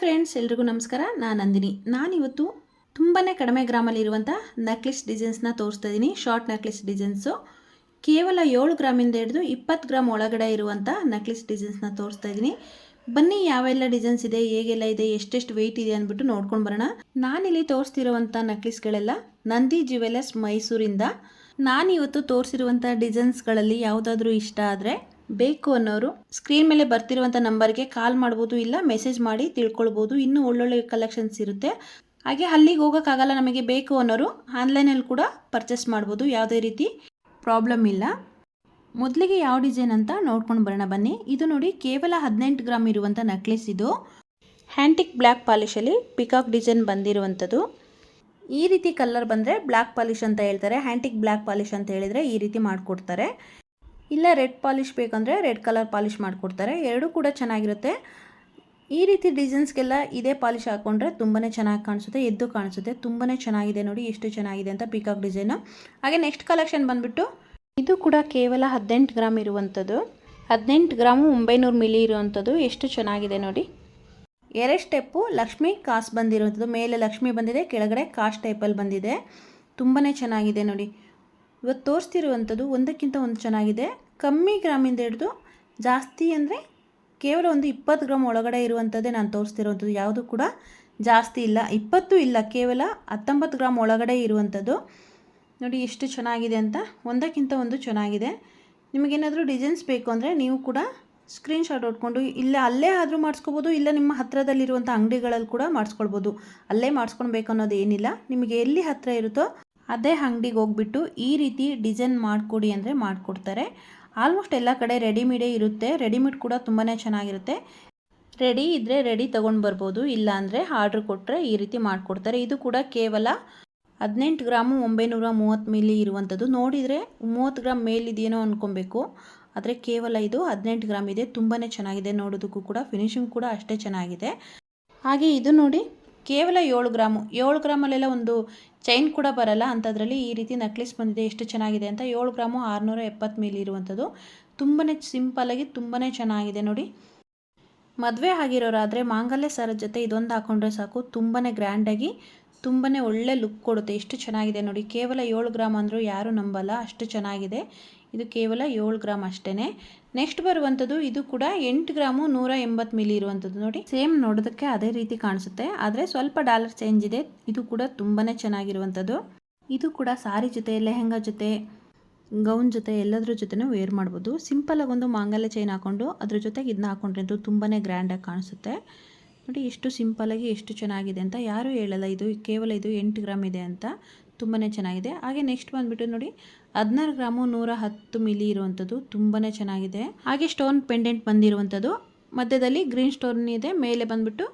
Friends ಎಲ್ರಿಗೂ ನಮಸ್ಕಾರ. ನಾನು ನಂದಿನಿ. ನಾನಿವತ್ತು ತುಂಬಾ ಕಡಿಮೆ ಗ್ರಾಮಲ್ಲಿರುವಂಥ ನೆಕ್ಲೆಸ್ ಡಿಸೈನ್ಸ್ನ ತೋರಿಸ್ತಾ ಇದ್ದೀನಿ ಶಾರ್ಟ್ ನೆಕ್ಲೆಸ್ ಡಿಸೈನ್ಸು ಕೇವಲ ಏಳು ಗ್ರಾಮಿಂದ ಹಿಡಿದು ಇಪ್ಪತ್ತು ಗ್ರಾಮ್ ಒಳಗಡೆ ಇರುವಂಥ ನೆಕ್ಲೆಸ್ ಡಿಸೈನ್ಸ್ನ ತೋರಿಸ್ತಾ ಇದ್ದೀನಿ ಬನ್ನಿ, ಯಾವೆಲ್ಲ ಡಿಸೈನ್ಸ್ ಇದೆ, ಹೇಗೆಲ್ಲ ಇದೆ, ಎಷ್ಟೆಷ್ಟು ವೆಯ್ಟ್ ಇದೆ ಅಂದ್ಬಿಟ್ಟು ನೋಡ್ಕೊಂಡು ಬರೋಣ. ನಾನಿಲ್ಲಿ ತೋರಿಸ್ತಿರುವಂಥ ನೆಕ್ಲೆಸ್ಗಳೆಲ್ಲ ನಂದಿ ಜ್ಯುವೆಲರ್ಸ್ ಮೈಸೂರಿಂದ. ನಾನಿವತ್ತು ತೋರಿಸಿರುವಂಥ ಡಿಸೈನ್ಸ್ಗಳಲ್ಲಿ ಯಾವುದಾದ್ರೂ ಇಷ್ಟ ಆದರೆ ಬೇಕು ಅನ್ನೋರು ಸ್ಕ್ರೀನ್ ಮೇಲೆ ಬರ್ತಿರುವಂಥ ನಂಬರ್ಗೆ ಕಾಲ್ ಮಾಡ್ಬೋದು ಇಲ್ಲ ಮೆಸೇಜ್ ಮಾಡಿ ತಿಳ್ಕೊಳ್ಬೋದು. ಇನ್ನೂ ಒಳ್ಳೊಳ್ಳೆ ಕಲೆಕ್ಷನ್ಸ್ ಇರುತ್ತೆ. ಹಾಗೆ ಅಲ್ಲಿಗೆ ಹೋಗೋಕ್ಕಾಗಲ್ಲ ನಮಗೆ ಬೇಕು ಅನ್ನೋರು ಆನ್ಲೈನಲ್ಲಿ ಕೂಡ ಪರ್ಚೇಸ್ ಮಾಡ್ಬೋದು. ಯಾವುದೇ ರೀತಿ ಪ್ರಾಬ್ಲಮ್ ಇಲ್ಲ. ಮೊದಲಿಗೆ ಯಾವ ಡಿಸೈನ್ ಅಂತ ನೋಡ್ಕೊಂಡು ಬರೋಣ ಬನ್ನಿ. ಇದು ನೋಡಿ ಕೇವಲ ಹದಿನೆಂಟು ಗ್ರಾಮ್ ಇರುವಂಥ ನೆಕ್ಲೆಸ್ ಇದು. ಹ್ಯಾಂಟಿಕ್ ಬ್ಲ್ಯಾಕ್ ಪಾಲಿಶಲ್ಲಿ ಪಿಕಾಕ್ ಡಿಸೈನ್ ಬಂದಿರುವಂಥದ್ದು. ಈ ರೀತಿ ಕಲರ್ ಬಂದರೆ ಬ್ಲ್ಯಾಕ್ ಪಾಲಿಶ್ ಅಂತ ಹೇಳ್ತಾರೆ. ಹ್ಯಾಂಟಿಕ್ ಬ್ಲ್ಯಾಕ್ ಪಾಲಿಶ್ ಅಂತ ಹೇಳಿದರೆ ಈ ರೀತಿ ಮಾಡಿಕೊಡ್ತಾರೆ. ಇಲ್ಲ ರೆಡ್ ಪಾಲಿಶ್ ಬೇಕಂದರೆ ರೆಡ್ ಕಲರ್ ಪಾಲಿಶ್ ಮಾಡಿಕೊಡ್ತಾರೆ. ಎರಡೂ ಕೂಡ ಚೆನ್ನಾಗಿರುತ್ತೆ. ಈ ರೀತಿ ಡಿಸೈನ್ಸ್ಗೆಲ್ಲ ಇದೇ ಪಾಲಿಶ್ ಹಾಕ್ಕೊಂಡ್ರೆ ತುಂಬಾ ಚೆನ್ನಾಗಿ ಕಾಣಿಸುತ್ತೆ, ಎದ್ದು ಕಾಣಿಸುತ್ತೆ. ತುಂಬಾ ಚೆನ್ನಾಗಿದೆ ನೋಡಿ, ಎಷ್ಟು ಚೆನ್ನಾಗಿದೆ ಅಂತ ಪಿಕಾಕ್ ಡಿಸೈನು. ಹಾಗೆ ನೆಕ್ಸ್ಟ್ ಕಲೆಕ್ಷನ್ ಬಂದುಬಿಟ್ಟು ಇದು ಕೂಡ ಕೇವಲ ಹದಿನೆಂಟು ಗ್ರಾಮ್ ಇರುವಂಥದ್ದು. ಹದಿನೆಂಟು ಗ್ರಾಮು ಒಂಬೈನೂರು ಮಿಲಿ ಇರುವಂಥದ್ದು. ಎಷ್ಟು ಚೆನ್ನಾಗಿದೆ ನೋಡಿ. ಎರಡು ಸ್ಟೆಪ್ಪು ಲಕ್ಷ್ಮಿ ಕಾಸು ಬಂದಿರುವಂಥದ್ದು. ಮೇಲೆ ಲಕ್ಷ್ಮಿ ಬಂದಿದೆ, ಕೆಳಗಡೆ ಕಾಸ್ಟ್ ಟೈಪಲ್ಲಿ ಬಂದಿದೆ. ತುಂಬಾ ಚೆನ್ನಾಗಿದೆ ನೋಡಿ. ಇವತ್ತು ತೋರಿಸ್ತಿರುವಂಥದ್ದು ಒಂದಕ್ಕಿಂತ ಒಂದು ಚೆನ್ನಾಗಿದೆ. ಕಮ್ಮಿ ಗ್ರಾಮಿಂದ ಹಿಡಿದು ಜಾಸ್ತಿ ಅಂದರೆ ಕೇವಲ ಒಂದು ಇಪ್ಪತ್ತು ಗ್ರಾಮ್ ಒಳಗಡೆ ಇರುವಂಥದ್ದೇ ನಾನು ತೋರಿಸ್ತಿರುವಂಥದ್ದು. ಯಾವುದು ಕೂಡ ಜಾಸ್ತಿ ಇಲ್ಲ. ಇಪ್ಪತ್ತು ಇಲ್ಲ, ಕೇವಲ ಹತ್ತೊಂಬತ್ತು ಗ್ರಾಮ್ ಒಳಗಡೆ ಇರುವಂಥದ್ದು. ನೋಡಿ ಎಷ್ಟು ಚೆನ್ನಾಗಿದೆ ಅಂತ. ಒಂದಕ್ಕಿಂತ ಒಂದು ಚೆನ್ನಾಗಿದೆ. ನಿಮಗೇನಾದರೂ ಡಿಸೈನ್ಸ್ ಬೇಕು ಅಂದರೆ ನೀವು ಕೂಡ ಸ್ಕ್ರೀನ್ಶಾಟ್ ಹೊಡ್ಕೊಂಡು ಇಲ್ಲ, ಅಲ್ಲೇ ಆದರೂ ಮಾಡಿಸ್ಕೋಬೋದು, ಇಲ್ಲ ನಿಮ್ಮ ಹತ್ತಿರದಲ್ಲಿರುವಂಥ ಅಂಗಡಿಗಳಲ್ಲಿ ಕೂಡ ಮಾಡಿಸ್ಕೊಳ್ಬೋದು. ಅಲ್ಲೇ ಮಾಡಿಸ್ಕೊಳ್ಬೇಕು ಅನ್ನೋದು ಏನಿಲ್ಲ. ನಿಮಗೆ ಎಲ್ಲಿ ಹತ್ತಿರ ಇರುತ್ತೋ ಅದೇ ಅಂಗಡಿಗೆ ಹೋಗ್ಬಿಟ್ಟು ಈ ರೀತಿ ಡಿಸೈನ್ ಮಾಡಿಕೊಡಿ ಅಂದರೆ ಮಾಡಿಕೊಡ್ತಾರೆ. ಆಲ್ಮೋಸ್ಟ್ ಎಲ್ಲ ಕಡೆ ರೆಡಿಮೇಡೇ ಇರುತ್ತೆ. ರೆಡಿಮೇಡ್ ಕೂಡ ತುಂಬಾ ಚೆನ್ನಾಗಿರುತ್ತೆ. ರೆಡಿ ಇದ್ದರೆ ರೆಡಿ ತೊಗೊಂಡು ಬರ್ಬೋದು. ಇಲ್ಲ ಅಂದರೆ ಆರ್ಡ್ರ್ ಕೊಟ್ಟರೆ ಈ ರೀತಿ ಮಾಡಿಕೊಡ್ತಾರೆ. ಇದು ಕೂಡ ಕೇವಲ ಹದಿನೆಂಟು ಗ್ರಾಮು ಒಂಬೈನೂರ ಮೂವತ್ತು ಮಿಲಿ ಇರುವಂಥದ್ದು. ನೋಡಿದರೆ ಮೂವತ್ತು ಗ್ರಾಮ್ ಮೇಲಿದೆಯೇನೋ ಅಂದ್ಕೊಬೇಕು ಆದರೆ ಕೇವಲ ಇದು ಹದಿನೆಂಟು ಗ್ರಾಮ್ ಇದೆ. ತುಂಬಾ ಚೆನ್ನಾಗಿದೆ. ನೋಡೋದಕ್ಕೂ ಕೂಡ, ಫಿನಿಶಿಂಗ್ ಕೂಡ ಅಷ್ಟೇ ಚೆನ್ನಾಗಿದೆ. ಹಾಗೆ ಇದು ನೋಡಿ ಕೇವಲ ಏಳು ಗ್ರಾಮು, ಏಳು ಗ್ರಾಮಲ್ಲೆಲ್ಲ ಒಂದು ಚೈನ್ ಕೂಡ ಬರಲ್ಲ. ಅಂಥದ್ರಲ್ಲಿ ಈ ರೀತಿ ನೆಕ್ಲೆಸ್ ಬಂದಿದೆ. ಎಷ್ಟು ಚೆನ್ನಾಗಿದೆ ಅಂತ ಏಳು ಗ್ರಾಮು ಆರುನೂರ ಎಪ್ಪತ್ತು ಮೇಲೆ ಇರುವಂಥದ್ದು. ತುಂಬಾ ಸಿಂಪಲ್ಲಾಗಿ ತುಂಬಾ ಚೆನ್ನಾಗಿದೆ ನೋಡಿ. ಮದುವೆ ಆಗಿರೋರಾದರೆ ಮಾಂಗಲ್ಯ ಸರ ಜೊತೆ ಇದೊಂದು ಹಾಕೊಂಡ್ರೆ ಸಾಕು. ತುಂಬಾ ಗ್ರ್ಯಾಂಡಾಗಿ ತುಂಬಾ ಒಳ್ಳೆ ಲುಕ್ ಕೊಡುತ್ತೆ. ಎಷ್ಟು ಚೆನ್ನಾಗಿದೆ ನೋಡಿ. ಕೇವಲ ಏಳು ಗ್ರಾಮ್ ಅಂದರೂ ಯಾರೂ ನಂಬಲ್ಲ. ಅಷ್ಟು ಚೆನ್ನಾಗಿದೆ. ಇದು ಕೇವಲ ಏಳು ಗ್ರಾಮ್ ಅಷ್ಟೇ ನೆಕ್ಸ್ಟ್ ಬರುವಂಥದ್ದು ಇದು ಕೂಡ ಎಂಟು ಗ್ರಾಮು ನೂರ ಎಂಬತ್ತು ಮಿಲಿ ಇರುವಂಥದ್ದು ನೋಡಿ. ಸೇಮ್ ನೋಡೋದಕ್ಕೆ ಅದೇ ರೀತಿ ಕಾಣಿಸುತ್ತೆ. ಆದರೆ ಸ್ವಲ್ಪ ಡಾಲರ್ ಚೇಂಜ್ ಇದೆ. ಇದು ಕೂಡ ತುಂಬಾ ಚೆನ್ನಾಗಿರುವಂಥದ್ದು ಇದು ಕೂಡ ಸಾರಿ ಜೊತೆ, ಲೆಹೆಂಗಾ ಜೊತೆ, ಗೌನ್ ಜೊತೆ, ಎಲ್ಲದರ ಜೊತೆನೂ ವೇರ್ ಮಾಡ್ಬೋದು. ಸಿಂಪಲಾಗಿ ಒಂದು ಮಾಂಗಲ್ಯ ಚೈನ್ ಹಾಕ್ಕೊಂಡು ಅದ್ರ ಜೊತೆಗೆ ಇದನ್ನ ಹಾಕೊಂಡ್ರೆ ತುಂಬಾ ಗ್ರ್ಯಾಂಡಾಗಿ ಕಾಣಿಸುತ್ತೆ. ನೋಡಿ, ಎಷ್ಟು ಸಿಂಪಲಾಗಿ ಎಷ್ಟು ಚೆನ್ನಾಗಿದೆ ಅಂತ ಯಾರೂ ಹೇಳಲ್ಲ. ಇದು ಕೇವಲ ಇದು ಎಂಟು ಗ್ರಾಮ್ ಇದೆ ಅಂತ. ತುಂಬಾ ಚೆನ್ನಾಗಿದೆ. ಹಾಗೆ ನೆಕ್ಸ್ಟ್ ಬಂದುಬಿಟ್ಟು ನೋಡಿ, ಹದಿನಾರು ಗ್ರಾಮು ನೂರ ಹತ್ತು ಮಿಲಿ ಇರುವಂಥದ್ದು ತುಂಬಾ ಚೆನ್ನಾಗಿದೆ. ಹಾಗೆ ಸ್ಟೋನ್ ಪೆಂಡೆಂಟ್ ಬಂದಿರುವಂಥದ್ದು ಮಧ್ಯದಲ್ಲಿ ಗ್ರೀನ್ ಸ್ಟೋನ್ ಇದೆ, ಮೇಲೆ ಬಂದ್ಬಿಟ್ಟು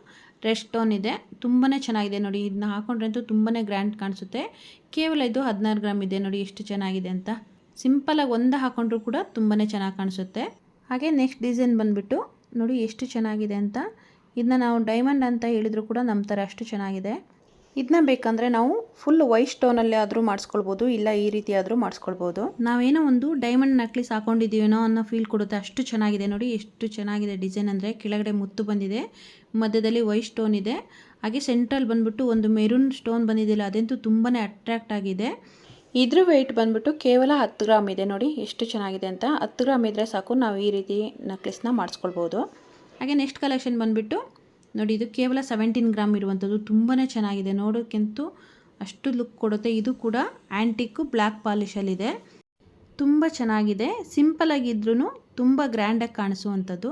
ರೆಡ್ ಸ್ಟೋನ್ ಇದೆ. ತುಂಬಾ ಚೆನ್ನಾಗಿದೆ ನೋಡಿ ಇದನ್ನ ಹಾಕೊಂಡ್ರೆ ಅಂತೂ ತುಂಬಾ ಗ್ರ್ಯಾಂಡ್ ಕಾಣಿಸುತ್ತೆ. ಕೇವಲ ಇದು ಹದಿನಾರು ಗ್ರಾಮ್ ಇದೆ ನೋಡಿ, ಎಷ್ಟು ಚೆನ್ನಾಗಿದೆ ಅಂತ. ಸಿಂಪಲಾಗಿ ಒಂದು ಹಾಕೊಂಡ್ರೂ ಕೂಡ ತುಂಬಾ ಚೆನ್ನಾಗಿ ಕಾಣಿಸುತ್ತೆ. ಹಾಗೆ ನೆಕ್ಸ್ಟ್ ಡಿಸೈನ್ ಬಂದುಬಿಟ್ಟು ನೋಡಿ, ಎಷ್ಟು ಚೆನ್ನಾಗಿದೆ ಅಂತ. ಇದನ್ನ ನಾವು ಡೈಮಂಡ್ ಅಂತ ಹೇಳಿದ್ರು ಕೂಡ ನಮ್ಮ ಥರ ಅಷ್ಟು ಚೆನ್ನಾಗಿದೆ. ಇದನ್ನ ಬೇಕಂದರೆ ನಾವು ಫುಲ್ ವೈಟ್ ಸ್ಟೋನಲ್ಲೇ ಆದರೂ ಮಾಡಿಸ್ಕೊಳ್ಬೋದು, ಇಲ್ಲ ಈ ರೀತಿ ಆದರೂ ಮಾಡಿಸ್ಕೊಳ್ಬೋದು. ನಾವೇನೋ ಒಂದು ಡೈಮಂಡ್ ನಕ್ಲಿಸ್ ಹಾಕೊಂಡಿದ್ದೀವೇನೋ ಅನ್ನೋ ಫೀಲ್ ಕೊಡುತ್ತೆ. ಅಷ್ಟು ಚೆನ್ನಾಗಿದೆ ನೋಡಿ, ಎಷ್ಟು ಚೆನ್ನಾಗಿದೆ ಡಿಸೈನ್ ಅಂದರೆ. ಕೆಳಗಡೆ ಮುತ್ತು ಬಂದಿದೆ, ಮಧ್ಯದಲ್ಲಿ ವೈಟ್ ಸ್ಟೋನ್ ಇದೆ. ಹಾಗೆ ಸೆಂಟ್ರಲ್ ಬಂದ್ಬಿಟ್ಟು ಒಂದು ಮೆರೂನ್ ಸ್ಟೋನ್ ಬಂದಿದೆಯಲ್ಲ, ಅದಂತೂ ತುಂಬಾ ಅಟ್ರ್ಯಾಕ್ಟ್ ಆಗಿದೆ. ಇದ್ರ ವೆಯ್ಟ್ ಬಂದ್ಬಿಟ್ಟು ಕೇವಲ ಹತ್ತು ಗ್ರಾಮ್ ಇದೆ ನೋಡಿ, ಎಷ್ಟು ಚೆನ್ನಾಗಿದೆ ಅಂತ. ಹತ್ತು ಗ್ರಾಮ್ ಇದ್ದರೆ ಸಾಕು, ನಾವು ಈ ರೀತಿ ನಕ್ಲಿಸ್ನ ಮಾಡಿಸ್ಕೊಳ್ಬೋದು. ಹಾಗೆ ನೆಕ್ಸ್ಟ್ ಕಲೆಕ್ಷನ್ ಬಂದುಬಿಟ್ಟು ನೋಡಿ, ಇದು ಕೇವಲ ಸೆವೆಂಟೀನ್ ಗ್ರಾಮ್ ಇರುವಂಥದ್ದು ತುಂಬಾ ಚೆನ್ನಾಗಿದೆ. ನೋಡೋಕ್ಕಂತೂ ಅಷ್ಟು ಲುಕ್ ಕೊಡುತ್ತೆ. ಇದು ಕೂಡ ಆ್ಯಂಟಿಕ್ಕು ಬ್ಲ್ಯಾಕ್ ಪಾಲಿಷಲ್ಲಿದೆ ತುಂಬ ಚೆನ್ನಾಗಿದೆ. ಸಿಂಪಲಾಗಿದ್ರೂ ತುಂಬ ಗ್ರ್ಯಾಂಡಾಗಿ ಕಾಣಿಸುವಂಥದ್ದು.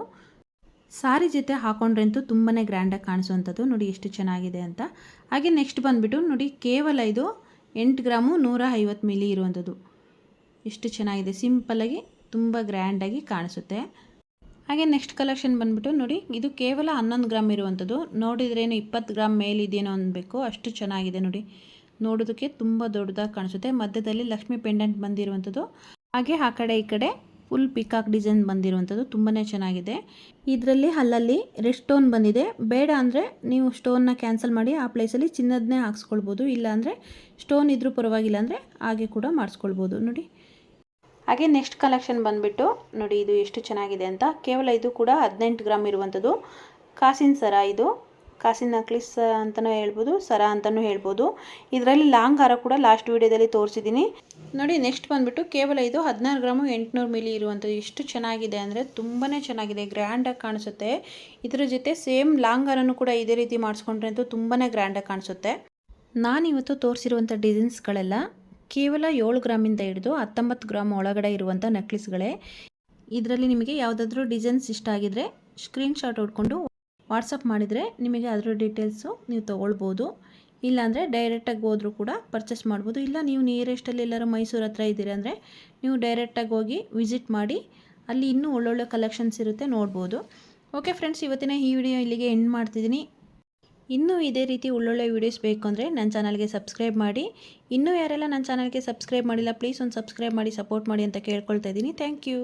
ಸಾರಿ ಜೊತೆ ಹಾಕೊಂಡ್ರಂತೂ ತುಂಬಾ ಗ್ರ್ಯಾಂಡಾಗಿ ಕಾಣಿಸುವಂಥದ್ದು. ನೋಡಿ, ಎಷ್ಟು ಚೆನ್ನಾಗಿದೆ ಅಂತ. ಹಾಗೆ ನೆಕ್ಸ್ಟ್ ಬಂದುಬಿಟ್ಟು ನೋಡಿ, ಕೇವಲ ಇದು ಎಂಟು ಗ್ರಾಮು ನೂರ ಐವತ್ತು ಮಿಲಿ ಇರುವಂಥದ್ದು. ಎಷ್ಟು ಚೆನ್ನಾಗಿದೆ. ಸಿಂಪಲಾಗಿ ತುಂಬ ಗ್ರ್ಯಾಂಡಾಗಿ ಕಾಣಿಸುತ್ತೆ. ಹಾಗೆ ನೆಕ್ಸ್ಟ್ ಕಲೆಕ್ಷನ್ ಬಂದ್ಬಿಟ್ಟು ನೋಡಿ, ಇದು ಕೇವಲ ಹನ್ನೊಂದು ಗ್ರಾಮ್ ಇರುವಂಥದ್ದು ನೋಡಿದ್ರೇನು ಇಪ್ಪತ್ತು ಗ್ರಾಮ್ ಮೇಲಿದೆಯೇನೋ ಅನ್ಬೇಕು. ಅಷ್ಟು ಚೆನ್ನಾಗಿದೆ ನೋಡಿ. ನೋಡೋದಕ್ಕೆ ತುಂಬ ದೊಡ್ಡದಾಗಿ ಕಾಣಿಸುತ್ತೆ. ಮಧ್ಯದಲ್ಲಿ ಲಕ್ಷ್ಮಿ ಪೆಂಡೆಂಟ್ ಬಂದಿರುವಂಥದ್ದು ಹಾಗೆ ಆ ಕಡೆ ಈ ಕಡೆ ಫುಲ್ ಪಿಕಾಕ್ ಡಿಸೈನ್ ಬಂದಿರುವಂಥದ್ದು ತುಂಬಾ ಚೆನ್ನಾಗಿದೆ. ಇದರಲ್ಲಿ ಅಲ್ಲಲ್ಲಿ ರೆಡ್ ಸ್ಟೋನ್ ಬಂದಿದೆ. ಬೇಡ ಅಂದರೆ ನೀವು ಸ್ಟೋನ್ನ ಕ್ಯಾನ್ಸಲ್ ಮಾಡಿ ಆ ಪ್ಲೇಸಲ್ಲಿ ಚಿನ್ನದನ್ನೇ ಹಾಕ್ಸ್ಕೊಳ್ಬೋದು. ಇಲ್ಲಾಂದರೆ ಸ್ಟೋನ್ ಇದ್ರೂ ಪರವಾಗಿಲ್ಲ ಅಂದರೆ ಹಾಗೆ ಕೂಡ ಮಾಡಿಸ್ಕೊಳ್ಬೋದು. ನೋಡಿ. ಹಾಗೆ ನೆಕ್ಸ್ಟ್ ಕಲೆಕ್ಷನ್ ಬಂದುಬಿಟ್ಟು ನೋಡಿ ಇದು ಎಷ್ಟು ಚೆನ್ನಾಗಿದೆ ಅಂತ. ಕೇವಲ ಇದು ಕೂಡ ಹದಿನೆಂಟು ಗ್ರಾಮ್ ಇರುವಂಥದ್ದು ಕಾಸಿನ ಸರ ಇದು. ಕಾಸಿನ ನಕ್ಲಿಸ್ ಅಂತಲೂ ಹೇಳ್ಬೋದು, ಸರ ಅಂತಲೂ ಹೇಳ್ಬೋದು. ಇದರಲ್ಲಿ ಲಾಂಗ್ ಹಾರ ಕೂಡ ಲಾಸ್ಟ್ ವೀಡಿಯೋದಲ್ಲಿ ತೋರಿಸಿದ್ದೀನಿ ನೋಡಿ ನೆಕ್ಸ್ಟ್ ಬಂದುಬಿಟ್ಟು ಕೇವಲ ಇದು ಹದಿನಾರು ಗ್ರಾಮು ಎಂಟುನೂರು ಮಿಲಿ ಇರುವಂಥದ್ದು ಎಷ್ಟು ಚೆನ್ನಾಗಿದೆ ಅಂದರೆ ತುಂಬಾ ಚೆನ್ನಾಗಿದೆ ಗ್ರ್ಯಾಂಡಾಗಿ ಕಾಣಿಸುತ್ತೆ. ಇದರ ಜೊತೆ ಸೇಮ್ ಲಾಂಗ್ ಹಾರನೂ ಕೂಡ ಇದೇ ರೀತಿ ಮಾಡಿಸ್ಕೊಂಡ್ರೆ ಅಂತೂ ತುಂಬಾ ಗ್ರ್ಯಾಂಡಾಗಿ ಕಾಣಿಸುತ್ತೆ. ನಾನಿವತ್ತು ತೋರಿಸಿರುವಂಥ ಡಿಸೈನ್ಸ್ಗಳೆಲ್ಲ ಕೇವಲ ಏಳು ಗ್ರಾಮಿಂದ ಹಿಡಿದು ಹತ್ತೊಂಬತ್ತು ಗ್ರಾಮ್ ಒಳಗಡೆ ಇರುವಂಥ ನೆಕ್ಲೆಸ್ಗಳೇ. ಇದರಲ್ಲಿ ನಿಮಗೆ ಯಾವುದಾದ್ರೂ ಡಿಸೈನ್ಸ್ ಇಷ್ಟ ಆಗಿದರೆ ಸ್ಕ್ರೀನ್ಶಾಟ್ ಹೊಡ್ಕೊಂಡು ವಾಟ್ಸಪ್ ಮಾಡಿದರೆ ನಿಮಗೆ ಅದರ ಡೀಟೇಲ್ಸು ನೀವು ತೊಗೊಳ್ಬೋದು. ಇಲ್ಲಾಂದರೆ ಡೈರೆಕ್ಟಾಗಿ ಹೋದರೂ ಕೂಡ ಪರ್ಚೇಸ್ ಮಾಡ್ಬೋದು. ಇಲ್ಲ, ನೀವು ನಿಯರೆಸ್ಟಲ್ಲಿ ಎಲ್ಲರೂ ಮೈಸೂರು ಹತ್ರ ಇದ್ದೀರಿ ಅಂದರೆ ನೀವು ಡೈರೆಕ್ಟಾಗಿ ಹೋಗಿ ವಿಸಿಟ್ ಮಾಡಿ ಅಲ್ಲಿ ಇನ್ನೂ ಒಳ್ಳೊಳ್ಳೆ ಕಲೆಕ್ಷನ್ಸ್ ಇರುತ್ತೆ ನೋಡ್ಬೋದು. ಓಕೆ ಫ್ರೆಂಡ್ಸ್ ಇವತ್ತಿನ ಈ ವಿಡಿಯೋ ಇಲ್ಲಿಗೆ ಎಂಡ್ ಮಾಡ್ತಿದ್ದೀನಿ. ಇನ್ನೂ ಇದೇ ರೀತಿ ಒಳ್ಳೊಳ್ಳೆ ವೀಡಿಯೋಸ್ ಬೇಕು ಅಂದರೆ ನನ್ನ ಚಾನಲ್ಗೆ ಸಬ್ಸ್ಕ್ರೈಬ್ ಮಾಡಿ. ಇನ್ನೂ ಯಾರೆಲ್ಲ ನನ್ನ ಚಾನಲ್ಗೆ ಸಬ್ಸ್ಕ್ರೈಬ್ ಮಾಡಿಲ್ಲ ಪ್ಲೀಸ್ ಒಂದು ಸಬ್ಸ್ಕ್ರೈಬ್ ಮಾಡಿ ಸಪೋರ್ಟ್ ಮಾಡಿ ಅಂತ ಕೇಳ್ಕೊಳ್ತಾ ಇದ್ದೀನಿ. Thank you